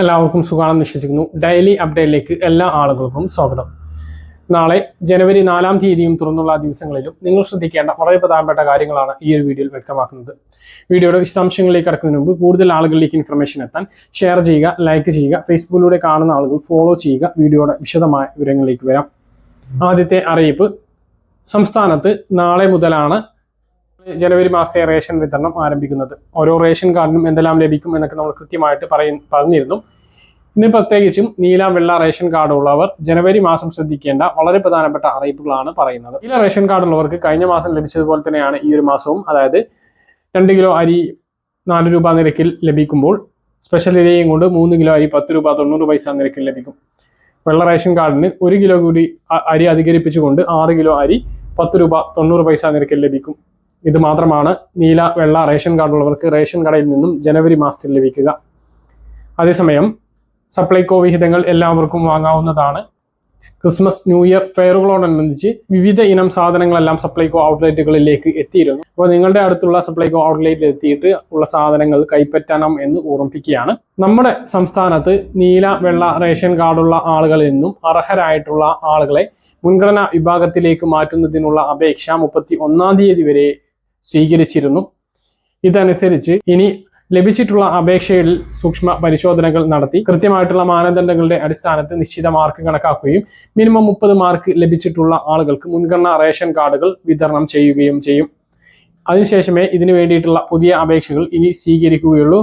എല്ലാവർക്കും സുഖമാണെന്ന് വിശ്വസിക്കുന്നു. ഡെയിലി അപ്ഡേറ്റിലേക്ക് എല്ലാ ആളുകൾക്കും സ്വാഗതം. നാളെ ജനുവരി നാലാം തീയതിയും തുറന്നുള്ള ദിവസങ്ങളിലും നിങ്ങൾ ശ്രദ്ധിക്കേണ്ട വളരെ പ്രധാനപ്പെട്ട കാര്യങ്ങളാണ് ഈ ഒരു വീഡിയോയിൽ വ്യക്തമാക്കുന്നത്. വീഡിയോയുടെ വിശദാംശങ്ങളിലേക്ക് കടക്കുന്നതിന് മുമ്പ് കൂടുതൽ ആളുകളിലേക്ക് ഇൻഫർമേഷൻ എത്താൻ ഷെയർ ചെയ്യുക ലൈക്ക് ചെയ്യുക ഫേസ്ബുക്കിലൂടെ കാണുന്ന ആളുകൾ ഫോളോ ചെയ്യുക വീഡിയോയുടെ വിശദമായ വിവരങ്ങളിലേക്ക് വരാം. ആദ്യത്തെ അറിയിപ്പ് സംസ്ഥാനത്ത് നാളെ മുതലാണ് ജനുവരി മാസത്തെ റേഷൻ വിതരണം ആരംഭിക്കുന്നത്. ഓരോ റേഷൻ കാർഡിനും എന്തെല്ലാം ലഭിക്കും എന്നൊക്കെ നമ്മൾ കൃത്യമായിട്ട് പറയ പറഞ്ഞിരുന്നു. ഇന്ന് പ്രത്യേകിച്ചും നീല വെള്ള റേഷൻ കാർഡ് ഉള്ളവർ ജനുവരി മാസം ശ്രദ്ധിക്കേണ്ട വളരെ പ്രധാനപ്പെട്ട അറിയിപ്പുകളാണ് പറയുന്നത്. നീല റേഷൻ കാർഡ് ഉള്ളവർക്ക് കഴിഞ്ഞ മാസം ലഭിച്ചതുപോലെ തന്നെയാണ് ഈ ഒരു മാസവും. അതായത് രണ്ട് കിലോ അരി നാല് രൂപ നിരക്കിൽ ലഭിക്കുമ്പോൾ സ്പെഷ്യൽ ഇരയും കൊണ്ട് മൂന്ന് കിലോ അരി പത്ത് രൂപ തൊണ്ണൂറ് പൈസ നിരക്കിൽ ലഭിക്കും. വെള്ള റേഷൻ കാർഡിന് ഒരു കിലോ കൂടി അരി അധികരിപ്പിച്ചുകൊണ്ട് ആറ് കിലോ അരി പത്ത് രൂപ തൊണ്ണൂറ് പൈസ നിരക്കിൽ ലഭിക്കും. ഇത് മാത്രമാണ് നീല വെള്ള റേഷൻ കാർഡുള്ളവർക്ക് റേഷൻ കടയിൽ നിന്നും ജനുവരി മാസത്തിൽ ലഭിക്കുക. അതേസമയം സപ്ലൈകോ വിഹിതങ്ങൾ എല്ലാവർക്കും വാങ്ങാവുന്നതാണ്. ക്രിസ്മസ് ന്യൂ ഇയർ ഫെയറുകളോടനുബന്ധിച്ച് വിവിധ ഇനം സാധനങ്ങളെല്ലാം സപ്ലൈകോ ഔട്ട്ലെറ്റുകളിലേക്ക് എത്തിയിരുന്നു. അപ്പോൾ നിങ്ങളുടെ അടുത്തുള്ള സപ്ലൈകോ ഔട്ട്ലെറ്റിൽ എത്തിയിട്ട് ഉള്ള സാധനങ്ങൾ കൈപ്പറ്റണം എന്ന് ഓർമ്മിപ്പിക്കുകയാണ്. നമ്മുടെ സംസ്ഥാനത്ത് നീല വെള്ള റേഷൻ കാർഡുള്ള ആളുകളിൽ നിന്നും അർഹരായിട്ടുള്ള ആളുകളെ മുൻഗണനാ വിഭാഗത്തിലേക്ക് മാറ്റുന്നതിനുള്ള അപേക്ഷ മുപ്പത്തി ഒന്നാം തീയതി വരെ സ്വീകരിച്ചിരുന്നു. ഇതനുസരിച്ച് ഇനി ലഭിച്ചിട്ടുള്ള അപേക്ഷയിൽ സൂക്ഷ്മ പരിശോധനകൾ നടത്തി കൃത്യമായിട്ടുള്ള മാനദണ്ഡങ്ങളുടെ അടിസ്ഥാനത്തിൽ നിശ്ചിത മാർക്ക് കണക്കാക്കുകയും മിനിമം മുപ്പത് മാർക്ക് ലഭിച്ചിട്ടുള്ള ആളുകൾക്ക് മുൻഗണനാ റേഷൻ കാർഡുകൾ വിതരണം ചെയ്യുകയും ചെയ്യും. അതിനുശേഷമേ ഇതിനു വേണ്ടിയിട്ടുള്ള പുതിയ അപേക്ഷകൾ ഇനി സ്വീകരിക്കുകയുള്ളൂ.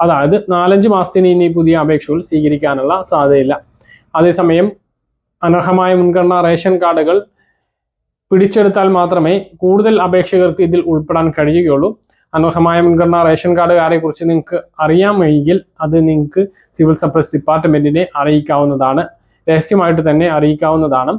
അതായത് നാലഞ്ച് മാസത്തിന് ഇനി പുതിയ അപേക്ഷകൾ സ്വീകരിക്കാനുള്ള സാധ്യതയില്ല. അതേസമയം അനർഹമായ മുൻഗണനാ റേഷൻ കാർഡുകൾ പിടിച്ചെടുത്താൽ മാത്രമേ കൂടുതൽ അപേക്ഷകർക്ക് ഇതിൽ ഉൾപ്പെടാൻ കഴിയുകയുള്ളൂ. അനർഹമായ മുൻഗണനാ റേഷൻ കാർഡുകാരെ കുറിച്ച് നിങ്ങൾക്ക് അറിയാമെങ്കിൽ അത് നിങ്ങൾക്ക് സിവിൽ സപ്ലൈസ് ഡിപ്പാർട്ട്മെന്റിനെ അറിയിക്കാവുന്നതാണ്. രഹസ്യമായിട്ട് തന്നെ അറിയിക്കാവുന്നതാണ്.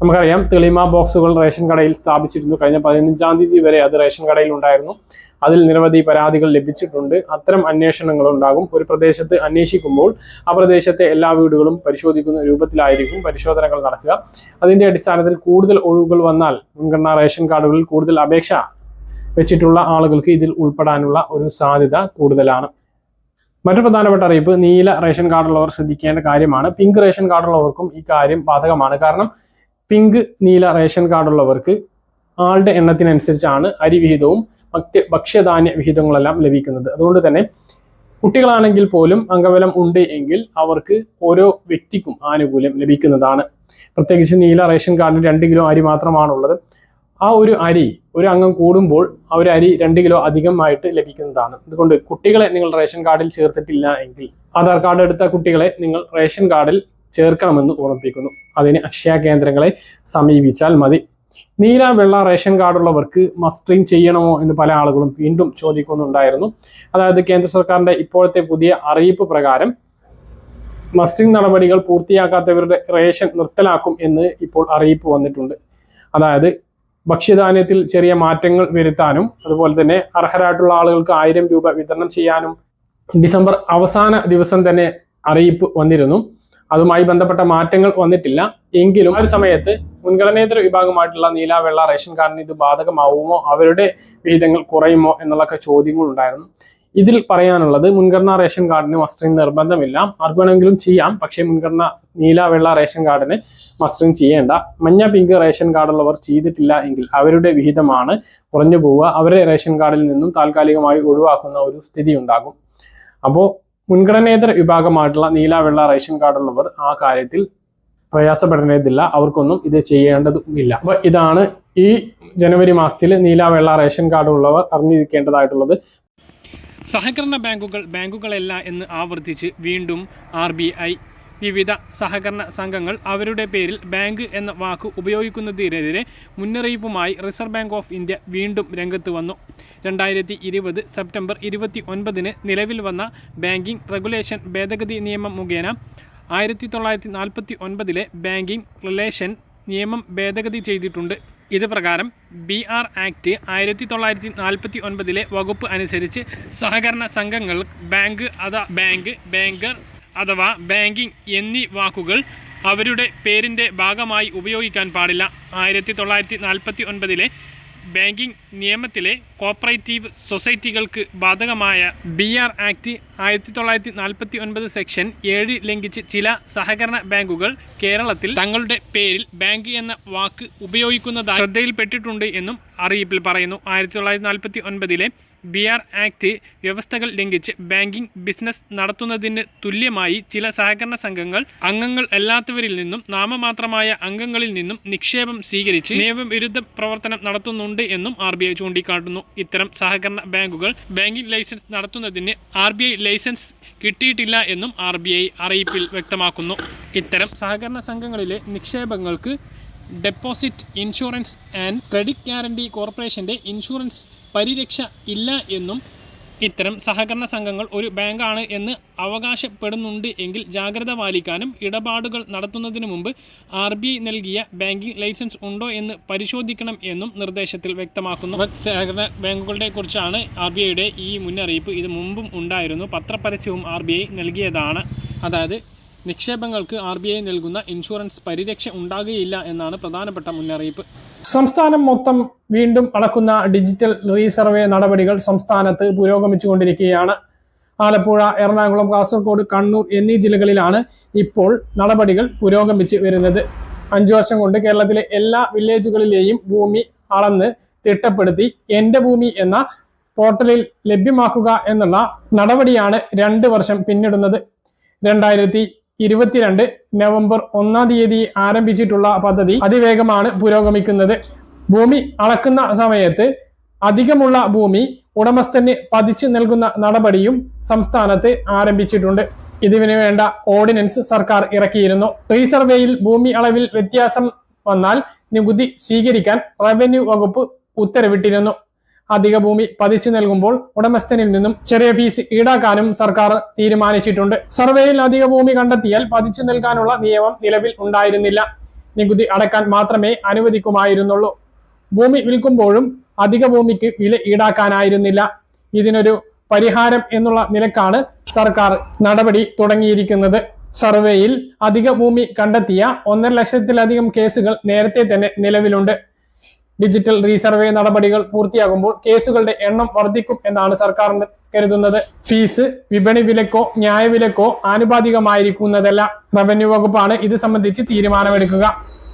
നമുക്കറിയാം തെളിമ ബോക്സുകൾ റേഷൻ കടയിൽ സ്ഥാപിച്ചിരുന്നു. കഴിഞ്ഞ പതിനഞ്ചാം തീയതി വരെ അത് റേഷൻ കടയിൽ ഉണ്ടായിരുന്നു. അതിൽ നിരവധി പരാതികൾ ലഭിച്ചിട്ടുണ്ട്. അത്തരം അന്വേഷണങ്ങൾ ഉണ്ടാകും. ഒരു പ്രദേശത്ത് അന്വേഷിക്കുമ്പോൾ ആ പ്രദേശത്തെ എല്ലാ വീടുകളും പരിശോധിക്കുന്ന രൂപത്തിലായിരിക്കും പരിശോധനകൾ നടക്കുക. അതിന്റെ അടിസ്ഥാനത്തിൽ കൂടുതൽ ഒഴിവുകൾ വന്നാൽ മുൻഗണനാ റേഷൻ കാർഡുകളിൽ കൂടുതൽ അപേക്ഷ വെച്ചിട്ടുള്ള ആളുകൾക്ക് ഇതിൽ ഉൾപ്പെടാനുള്ള ഒരു സാധ്യത കൂടുതലാണ്. മറ്റു പ്രധാനപ്പെട്ട അറിയിപ്പ് നീല റേഷൻ കാർഡുള്ളവർ ശ്രദ്ധിക്കേണ്ട കാര്യമാണ്. പിങ്ക് റേഷൻ കാർഡുള്ളവർക്കും ഈ കാര്യം ബാധകമാണ്. കാരണം പിങ്ക് നീല റേഷൻ കാർഡുള്ളവർക്ക് ആളുടെ എണ്ണത്തിനനുസരിച്ചാണ് അരി വിഹിതവും മറ്റ് ഭക്ഷ്യധാന്യ വിഹിതങ്ങളെല്ലാം ലഭിക്കുന്നത്. അതുകൊണ്ട് തന്നെ കുട്ടികളാണെങ്കിൽ പോലും അംഗബലം ഉണ്ട് എങ്കിൽ അവർക്ക് ഓരോ വ്യക്തിക്കും ആനുകൂല്യം ലഭിക്കുന്നതാണ്. പ്രത്യേകിച്ച് നീല റേഷൻ കാർഡിൽ രണ്ട് കിലോ അരി മാത്രമാണുള്ളത്. ആ ഒരു അരി ഒരു അംഗം കൂടുമ്പോൾ ആ ഒരു അരി രണ്ട് കിലോ അധികമായിട്ട് ലഭിക്കുന്നതാണ്. അതുകൊണ്ട് കുട്ടികളെ നിങ്ങൾ റേഷൻ കാർഡിൽ ചേർത്തിട്ടില്ല എങ്കിൽ ആധാർ കാർഡ് എടുത്ത കുട്ടികളെ നിങ്ങൾ റേഷൻ കാർഡിൽ ചേർക്കണമെന്ന് ഓർമ്മിപ്പിക്കുന്നു. അതിന് അക്ഷയ കേന്ദ്രങ്ങളെ സമീപിച്ചാൽ മതി. നീല വെള്ള റേഷൻ കാർഡുള്ളവർക്ക് മസ്റ്ററിങ് ചെയ്യണമോ എന്ന് പല ആളുകളും വീണ്ടും ചോദിക്കുന്നുണ്ടായിരുന്നു. അതായത് കേന്ദ്ര സർക്കാരിന്റെ ഇപ്പോഴത്തെ പുതിയ അറിയിപ്പ് പ്രകാരം മസ്റ്ററിങ് നടപടികൾ പൂർത്തിയാക്കാത്തവരുടെ റേഷൻ നിർത്തലാക്കും എന്ന് ഇപ്പോൾ അറിയിപ്പ് വന്നിട്ടുണ്ട്. അതായത് ഭക്ഷ്യധാന്യത്തിൽ ചെറിയ മാറ്റങ്ങൾ വരുത്താനും അതുപോലെ തന്നെ അർഹരായിട്ടുള്ള ആളുകൾക്ക് ആയിരം രൂപ വിതരണം ചെയ്യാനും ഡിസംബർ അവസാന ദിവസം തന്നെ അറിയിപ്പ് വന്നിരുന്നു. അതുമായി ബന്ധപ്പെട്ട മാറ്റങ്ങൾ വന്നിട്ടില്ല. എങ്കിലും ഒരു സമയത്ത് മുൻഗണനേതര വിഭാഗമായിട്ടുള്ള നീല വെള്ള റേഷൻ കാർഡിന് ഇത് ബാധകമാവുമോ? അവരുടെ വിഹിതങ്ങൾ കുറയുമോ? എന്നുള്ളൊക്കെ ചോദ്യങ്ങൾ ഉണ്ടായിരുന്നു. ഇതിൽ പറയാനുള്ളത് മുൻഗണനാ റേഷൻ കാർഡിന് മസ്റ്ററിംഗ് നിർബന്ധമില്ല. ആർക്ക് വേണമെങ്കിലും ചെയ്യാം. പക്ഷേ മുൻഗണന നീല വെള്ള റേഷൻ കാർഡിന് മസ്റ്ററിംഗ് ചെയ്യേണ്ട. മഞ്ഞ പിങ്ക് റേഷൻ കാർഡുള്ളവർ ചെയ്തിട്ടില്ല എങ്കിൽ അവരുടെ വിഹിതമാണ് കുറഞ്ഞു പോവുക അവരെ റേഷൻ കാർഡിൽ നിന്നും താൽക്കാലികമായി ഒഴിവാക്കുന്ന ഒരു സ്ഥിതി ഉണ്ടാകും അപ്പോൾ മുൻഗണനേതര വിഭാഗമായിട്ടുള്ള നീല വെള്ള റേഷൻ കാർഡുള്ളവർ ആ കാര്യത്തിൽ പ്രയാസപ്പെടേണ്ടതില്ല അവർക്കൊന്നും ഇത് ചെയ്യേണ്ടതുമില്ല. അപ്പോൾ ഇതാണ് ഈ ജനുവരി മാസത്തിൽ നീല വെള്ള റേഷൻ കാർഡ് ഉള്ളവർ അറിഞ്ഞിരിക്കേണ്ടതായിട്ടുള്ളത്. സഹകരണ ബാങ്കുകൾ ബാങ്കുകളല്ല എന്ന് ആവർത്തിച്ച് വീണ്ടും ആർ ബി ഐ വിവിധ സഹകരണ സംഘങ്ങൾ അവരുടെ പേരിൽ ബാങ്ക് എന്ന വാക്ക് ഉപയോഗിക്കുന്നതിനെതിരെ മുന്നറിയിപ്പുമായി റിസർവ് ബാങ്ക് ഓഫ് ഇന്ത്യ വീണ്ടും രംഗത്ത് വന്നു. രണ്ടായിരത്തി ഇരുപത് സെപ്റ്റംബർ ഇരുപത്തി ഒൻപതിന് നിലവിൽ വന്ന ബാങ്കിംഗ് റെഗുലേഷൻ ഭേദഗതി നിയമം മുഖേന ആയിരത്തി തൊള്ളായിരത്തി നാൽപ്പത്തി ഒൻപതിലെ ബാങ്കിംഗ് റിലേഷൻ നിയമം ഭേദഗതി ചെയ്തിട്ടുണ്ട്. ഇത് പ്രകാരം ബി ആർ ആക്ട് ആയിരത്തി തൊള്ളായിരത്തി നാൽപ്പത്തി ഒൻപതിലെ വകുപ്പ് അനുസരിച്ച് സഹകരണ സംഘങ്ങൾ ബാങ്ക് അഥവാ ബാങ്ക് ബാങ്കർ അഥവാ ബാങ്കിംഗ് എന്നീ വാക്കുകൾ അവരുടെ പേരിന്റെ ഭാഗമായി ഉപയോഗിക്കാൻ പാടില്ല. ആയിരത്തി തൊള്ളായിരത്തി നാൽപ്പത്തി ഒൻപതിലെ ബാങ്കിംഗ് നിയമത്തിലെ കോപ്പറേറ്റീവ് സൊസൈറ്റികൾക്ക് ബാധകമായ ബി ആർ ആക്ട് ആയിരത്തി തൊള്ളായിരത്തി നാൽപ്പത്തി ഒൻപത് സെക്ഷൻ ഏഴ് ലംഘിച്ച് ചില സഹകരണ ബാങ്കുകൾ കേരളത്തിൽ തങ്ങളുടെ പേരിൽ ബാങ്ക് എന്ന വാക്ക് ഉപയോഗിക്കുന്നതായി ശ്രദ്ധയിൽപ്പെട്ടിട്ടുണ്ട് എന്നും അറിയിപ്പിൽ പറയുന്നു. ആയിരത്തി തൊള്ളായിരത്തി നാൽപ്പത്തി ഒൻപതിലെ ബി ആർ ആക്ട് വ്യവസ്ഥകൾ ലംഘിച്ച് ബാങ്കിംഗ് ബിസിനസ് നടത്തുന്നതിന് തുല്യമായി ചില സഹകരണ സംഘങ്ങൾ അംഗങ്ങൾ അല്ലാത്തവരിൽ നിന്നും നാമമാത്രമായ അംഗങ്ങളിൽ നിന്നും നിക്ഷേപം സ്വീകരിച്ച് നിയമവിരുദ്ധ പ്രവർത്തനം നടത്തുന്നുണ്ട് എന്നും ആർ ബി ഐ ചൂണ്ടിക്കാട്ടുന്നു. ഇത്തരം സഹകരണ ബാങ്കുകൾ ബാങ്കിംഗ് ലൈസൻസ് നടത്തുന്നതിന് ആർ ബി ഐ ലൈസൻസ് കിട്ടിയിട്ടില്ല എന്നും ആർ ബി ഐ അറിയിപ്പിൽ വ്യക്തമാക്കുന്നു. ഇത്തരം സഹകരണ സംഘങ്ങളിലെ നിക്ഷേപങ്ങൾക്ക് deposit insurance and credit guarantee കോർപ്പറേഷന്റെ ഇൻഷുറൻസ് പരിരക്ഷ ഇല്ല എന്നും ഇത്തരം സഹകരണ സംഘങ്ങൾ ഒരു ബാങ്കാണ് എന്ന് അവകാശപ്പെടുന്നുണ്ട് എങ്കിൽ ജാഗ്രത പാലിക്കാനും ഇടപാടുകൾ നടത്തുന്നതിന് മുമ്പ് ആർ ബി ഐ നൽകിയ ബാങ്കിംഗ് ലൈസൻസ് ഉണ്ടോ എന്ന് പരിശോധിക്കണം എന്നും നിർദ്ദേശത്തിൽ വ്യക്തമാക്കുന്നു. സഹകരണ ബാങ്കുകളുടെ കുറിച്ചാണ് ആർ ബി ഐയുടെ ഈ മുന്നറിയിപ്പ്. ഇത് മുമ്പും ഉണ്ടായിരുന്നു. പത്രപരസ്യവും ആർ ബി ഐ നൽകിയതാണ്. അതായത് നിക്ഷേപങ്ങൾക്ക് ആർ ബി ഐ നൽകുന്ന ഇൻഷുറൻസ് പരിരക്ഷ ഉണ്ടാകുകയില്ല എന്നാണ് പ്രധാനപ്പെട്ട മുന്നറിയിപ്പ്. സംസ്ഥാനം മൊത്തം വീണ്ടും അളക്കുന്ന ഡിജിറ്റൽ റീസർവേ നടപടികൾ സംസ്ഥാനത്ത് പുരോഗമിച്ചുകൊണ്ടിരിക്കുകയാണ്. ആലപ്പുഴ എറണാകുളം കാസർഗോഡ് കണ്ണൂർ എന്നീ ജില്ലകളിലാണ് ഇപ്പോൾ നടപടികൾ പുരോഗമിച്ച് വരുന്നത്. അഞ്ചു വർഷം കൊണ്ട് കേരളത്തിലെ എല്ലാ വില്ലേജുകളിലെയും ഭൂമി അളന്ന് തിട്ടപ്പെടുത്തി എന്റെ ഭൂമി എന്ന പോർട്ടലിൽ ലഭ്യമാക്കുക എന്നുള്ള നടപടിയാണ് രണ്ട് വർഷം പിന്നിടുന്നത്. രണ്ടായിരത്തി ഇരുപത്തിരണ്ട് നവംബർ ഒന്നാം തീയതി ആരംഭിച്ചിട്ടുള്ള പദ്ധതി അതിവേഗമാണ് പുരോഗമിക്കുന്നത്. ഭൂമി അളക്കുന്ന സമയത്ത് അധികമുള്ള ഭൂമി ഉടമസ്ഥന് പതിച്ചു നൽകുന്ന നടപടിയും സംസ്ഥാനത്ത് ആരംഭിച്ചിട്ടുണ്ട്. ഇതിനു വേണ്ട ഓർഡിനൻസ് സർക്കാർ ഇറക്കിയിരുന്നു. റീസർവേയിൽ ഭൂമി അളവിൽ വ്യത്യാസം വന്നാൽ നികുതി സ്വീകരിക്കാൻ റവന്യൂ വകുപ്പ് ഉത്തരവിട്ടിരുന്നു. അധിക ഭൂമി പതിച്ചു നൽകുമ്പോൾ ഉടമസ്ഥനിൽ നിന്നും ചെറിയ ഫീസ് ഈടാക്കാനും സർക്കാർ തീരുമാനിച്ചിട്ടുണ്ട്. സർവേയിൽ അധിക ഭൂമി കണ്ടെത്തിയാൽ പതിച്ചു നൽകാനുള്ള നിയമം നിലവിൽ ഉണ്ടായിരുന്നില്ല. നികുതി അടക്കാൻ മാത്രമേ അനുവദിക്കുമായിരുന്നുള്ളൂ. ഭൂമി വിൽക്കുമ്പോഴും അധിക ഭൂമിക്ക് വില ഈടാക്കാനായിരുന്നില്ല. ഇതിനൊരു പരിഹാരം എന്നുള്ള നിലക്കാണ് സർക്കാർ നടപടി തുടങ്ങിയിരിക്കുന്നത്. സർവേയിൽ അധിക ഭൂമി കണ്ടെത്തിയ ഒന്നര ലക്ഷത്തിലധികം കേസുകൾ നേരത്തെ തന്നെ നിലവിലുണ്ട്. ഡിജിറ്റൽ റീസർവേ നടപടികൾ പൂർത്തിയാകുമ്പോൾ കേസുകളുടെ എണ്ണം വർദ്ധിക്കും എന്നാണ് സർക്കാർ കരുതുന്നത്. ഫീസ് വിപണി വിലക്കോ ന്യായവിലക്കോ ആനുപാതികമായിരിക്കുന്നതല്ല. റവന്യൂ വകുപ്പാണ് ഇത് സംബന്ധിച്ച് തീരുമാനമെടുക്കുക.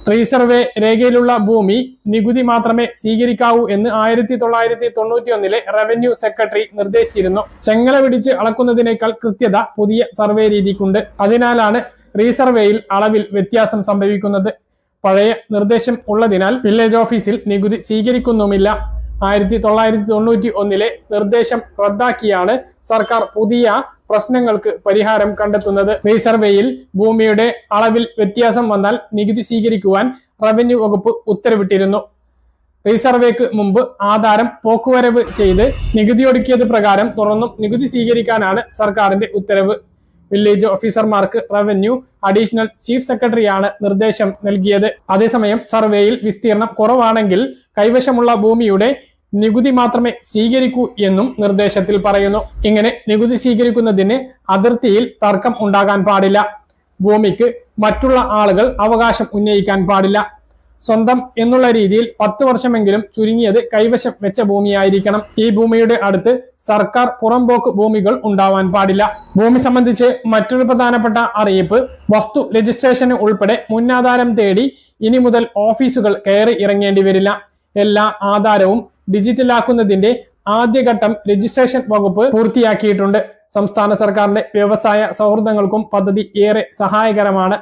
റീസർവേ രേഖയിലുള്ള ഭൂമി നികുതി മാത്രമേ സ്വീകരിക്കാവൂ എന്ന് ആയിരത്തി തൊള്ളായിരത്തി തൊണ്ണൂറ്റി ഒന്നിലെ റവന്യൂ സെക്രട്ടറി നിർദ്ദേശിച്ചിരുന്നു. ചെങ്ങല പിടിച്ച് അളക്കുന്നതിനേക്കാൾ കൃത്യത പുതിയ സർവേ രീതിക്കുണ്ട്. അതിനാലാണ് റീസർവേയിൽ അളവിൽ വ്യത്യാസം സംഭവിക്കുന്നത്. പഴയ നിർദ്ദേശം ഉള്ളതിനാൽ വില്ലേജ് ഓഫീസിൽ നികുതി സ്വീകരിക്കുന്നുമില്ല. ആയിരത്തി തൊള്ളായിരത്തി തൊണ്ണൂറ്റി ഒന്നിലെ നിർദ്ദേശം റദ്ദാക്കിയാണ് സർക്കാർ പുതിയ പ്രശ്നങ്ങൾക്ക് പരിഹാരം കണ്ടെത്തുന്നത്. റീസർവേയിൽ ഭൂമിയുടെ അളവിൽ വ്യത്യാസം വന്നാൽ നികുതി സ്വീകരിക്കുവാൻ റവന്യൂ വകുപ്പ് ഉത്തരവിട്ടിരുന്നു. റീസർവേക്ക് മുമ്പ് ആധാരം പോക്കുവരവ് ചെയ്ത് നികുതി ഒടുക്കിയത് പ്രകാരം തുറന്നും നികുതി സ്വീകരിക്കാനാണ് സർക്കാരിന്റെ ഉത്തരവ്. വില്ലേജ് ഓഫീസർമാർക്ക് റവന്യൂ അഡീഷണൽ ചീഫ് സെക്രട്ടറിയാണ് നിർദ്ദേശം നൽകിയത്. അതേസമയം സർവേയിൽ വിസ്തീർണം കുറവാണെങ്കിൽ കൈവശമുള്ള ഭൂമിയുടെ നികുതി മാത്രമേ സ്വീകരിക്കൂ എന്നും നിർദ്ദേശത്തിൽ പറയുന്നു. ഇങ്ങനെ നികുതി സ്വീകരിക്കുന്നതിന് അതിർത്തിയിൽ തർക്കം ഉണ്ടാകാൻ പാടില്ല. ഭൂമിക്ക് മറ്റുള്ള ആളുകൾ അവകാശം ഉന്നയിക്കാൻ പാടില്ല. സ്വന്തം എന്നുള്ള രീതിയിൽ പത്ത് വർഷമെങ്കിലും ചുരുങ്ങിയത് കൈവശം വെച്ച ഭൂമിയായിരിക്കണം. ഈ ഭൂമിയുടെ അടുത്ത് സർക്കാർ പുറംപോക്ക് ഭൂമികൾ ഉണ്ടാവാൻ പാടില്ല. ഭൂമി സംബന്ധിച്ച് മറ്റൊരു പ്രധാനപ്പെട്ട അറിയിപ്പ് വസ്തു രജിസ്ട്രേഷന് ഉൾപ്പെടെ മുന്നാധാരം തേടി ഇനി മുതൽ ഓഫീസുകൾ കയറി ഇറങ്ങേണ്ടി വരില്ല. എല്ലാ ആധാരവും ഡിജിറ്റലാക്കുന്നതിന്റെ ആദ്യഘട്ടം രജിസ്ട്രേഷൻ വകുപ്പ് പൂർത്തിയാക്കിയിട്ടുണ്ട്. സംസ്ഥാന സർക്കാരിന്റെ വ്യവസായ സൗഹൃദങ്ങൾക്കും പദ്ധതി ഏറെ സഹായകരമാണ്.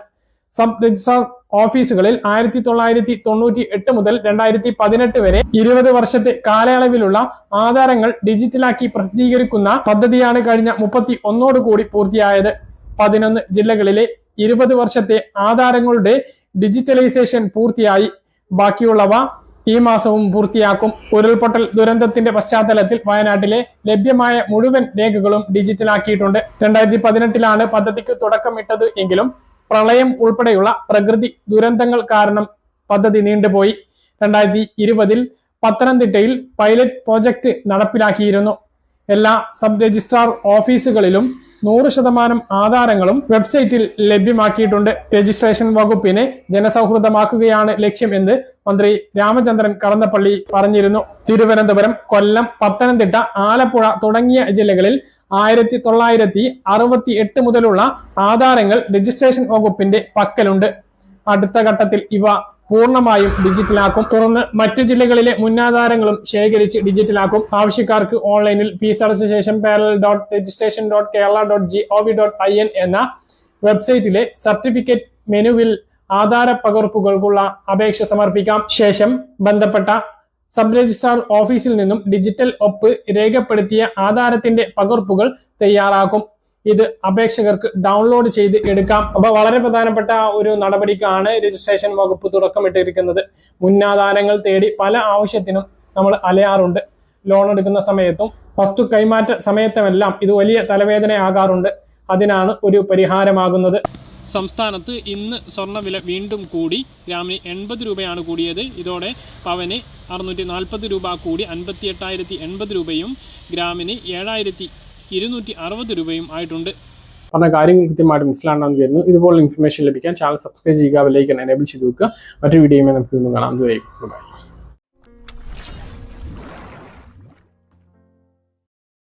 സബ് രജിസ്ട്രാർ ഓഫീസുകളിൽ ആയിരത്തി തൊള്ളായിരത്തി തൊണ്ണൂറ്റി എട്ട് മുതൽ രണ്ടായിരത്തി പതിനെട്ട് വരെ ഇരുപത് വർഷത്തെ കാലയളവിലുള്ള ആധാരങ്ങൾ ഡിജിറ്റലാക്കി പ്രസിദ്ധീകരിക്കുന്ന പദ്ധതിയാണ് കഴിഞ്ഞ മുപ്പത്തി ഒന്നോട് കൂടി പൂർത്തിയായത്. പതിനൊന്ന് ജില്ലകളിലെ ഇരുപത് വർഷത്തെ ആധാരങ്ങളുടെ ഡിജിറ്റലൈസേഷൻ പൂർത്തിയായി. ബാക്കിയുള്ളവ ഈ മാസവും പൂർത്തിയാക്കും. ഉരുൾപൊട്ടൽ ദുരന്തത്തിന്റെ പശ്ചാത്തലത്തിൽ വയനാട്ടിലെ ലഭ്യമായ മുഴുവൻ രേഖകളും ഡിജിറ്റലാക്കിയിട്ടുണ്ട്. രണ്ടായിരത്തി പതിനെട്ടിലാണ് പദ്ധതിക്ക് തുടക്കമിട്ടത് എങ്കിലും പ്രളയം ഉൾപ്പെടെയുള്ള പ്രകൃതി ദുരന്തങ്ങൾ കാരണം പദ്ധതി നീണ്ടുപോയി. രണ്ടായിരത്തി ഇരുപതിൽ പത്തനംതിട്ടയിൽ പൈലറ്റ് പ്രോജക്റ്റ് നടപ്പിലാക്കിയിരുന്നു. എല്ലാ സബ് രജിസ്ട്രാർ ഓഫീസുകളിലും നൂറ് ശതമാനം ആധാരങ്ങളും വെബ്സൈറ്റിൽ ലഭ്യമാക്കിയിട്ടുണ്ട്. രജിസ്ട്രേഷൻ വകുപ്പിനെ ജനസൗഹൃദമാക്കുകയാണ് ലക്ഷ്യം എന്ന് മന്ത്രി രാമചന്ദ്രൻ കടന്നപ്പള്ളി പറഞ്ഞിരുന്നു. തിരുവനന്തപുരം കൊല്ലം പത്തനംതിട്ട ആലപ്പുഴ തുടങ്ങിയ ജില്ലകളിൽ ആയിരത്തി തൊള്ളായിരത്തി അറുപത്തി എട്ട് മുതലുള്ള ആധാരങ്ങൾ രജിസ്ട്രേഷൻ വകുപ്പിന്റെ പക്കലുണ്ട്. അടുത്ത ഘട്ടത്തിൽ ഇവ പൂർണമായും ഡിജിറ്റലാക്കും തുടർന്ന് മറ്റു ജില്ലകളിലെ മുന്നാധാരങ്ങളും ശേഖരിച്ച് ഡിജിറ്റലാക്കും ആവശ്യക്കാർക്ക് ഓൺലൈനിൽ ഫീസ് അടച്ച ശേഷം pearl dot registration dot Kerala dot G O V dot I N എന്ന വെബ്സൈറ്റിലെ സർട്ടിഫിക്കറ്റ് മെനുവിൽ ആധാര പകർപ്പുകൾക്കുള്ള അപേക്ഷ സമർപ്പിക്കാം. ശേഷം ബന്ധപ്പെട്ട സബ് രജിസ്ട്രാർ ഓഫീസിൽ നിന്നും ഡിജിറ്റൽ ഒപ്പ് രേഖപ്പെടുത്തിയ ആധാരത്തിന്റെ പകർപ്പുകൾ തയ്യാറാക്കും. ഇത് അപേക്ഷകർക്ക് ഡൗൺലോഡ് ചെയ്ത് എടുക്കാം. അപ്പൊ വളരെ പ്രധാനപ്പെട്ട ഒരു നടപടിക്കാണ് രജിസ്ട്രേഷൻ വകുപ്പ് തുടക്കമിട്ടിരിക്കുന്നത്. മുന്നാധാരങ്ങൾ തേടി പല ആവശ്യത്തിനും നമ്മൾ അലയാറുണ്ട്. ലോൺ എടുക്കുന്ന സമയത്തും വസ്തു കൈമാറ്റ സമയത്തുമെല്ലാം ഇത് വലിയ തലവേദനയാകാറുണ്ട്. അതിനാണ് ഒരു പരിഹാരമാകുന്നത്. സംസ്ഥാനത്ത് ഇന്ന് സ്വർണവില വീണ്ടും കൂടി ഗ്രാമിന് എൺപത് രൂപയാണ് കൂടിയത്. ഇതോടെ പവന് അറുന്നൂറ്റി നാൽപ്പത് രൂപ കൂടി അൻപത്തി എട്ടായിരത്തി എൺപത് രൂപയും ഗ്രാമിന് ഏഴായിരത്തി ഇരുന്നൂറ്റി അറുപത് രൂപയും ആയിട്ടുണ്ട്. പറഞ്ഞ കാര്യങ്ങൾ കൃത്യമായിട്ട് മനസ്സിലാണെന്ന് വരുന്നു ഇതുപോലെ ഇൻഫർമേഷൻ ലഭിക്കാൻ ചാനൽ സബ്സ്ക്രൈബ് ചെയ്യുക വിലയിക്കാൻ എനേബിൾ ചെയ്ത് വെക്കുക. മറ്റൊരു വീഡിയോയുമായി നമുക്ക് ഇന്ന് കാണാം. അതുവരെ ബൈ.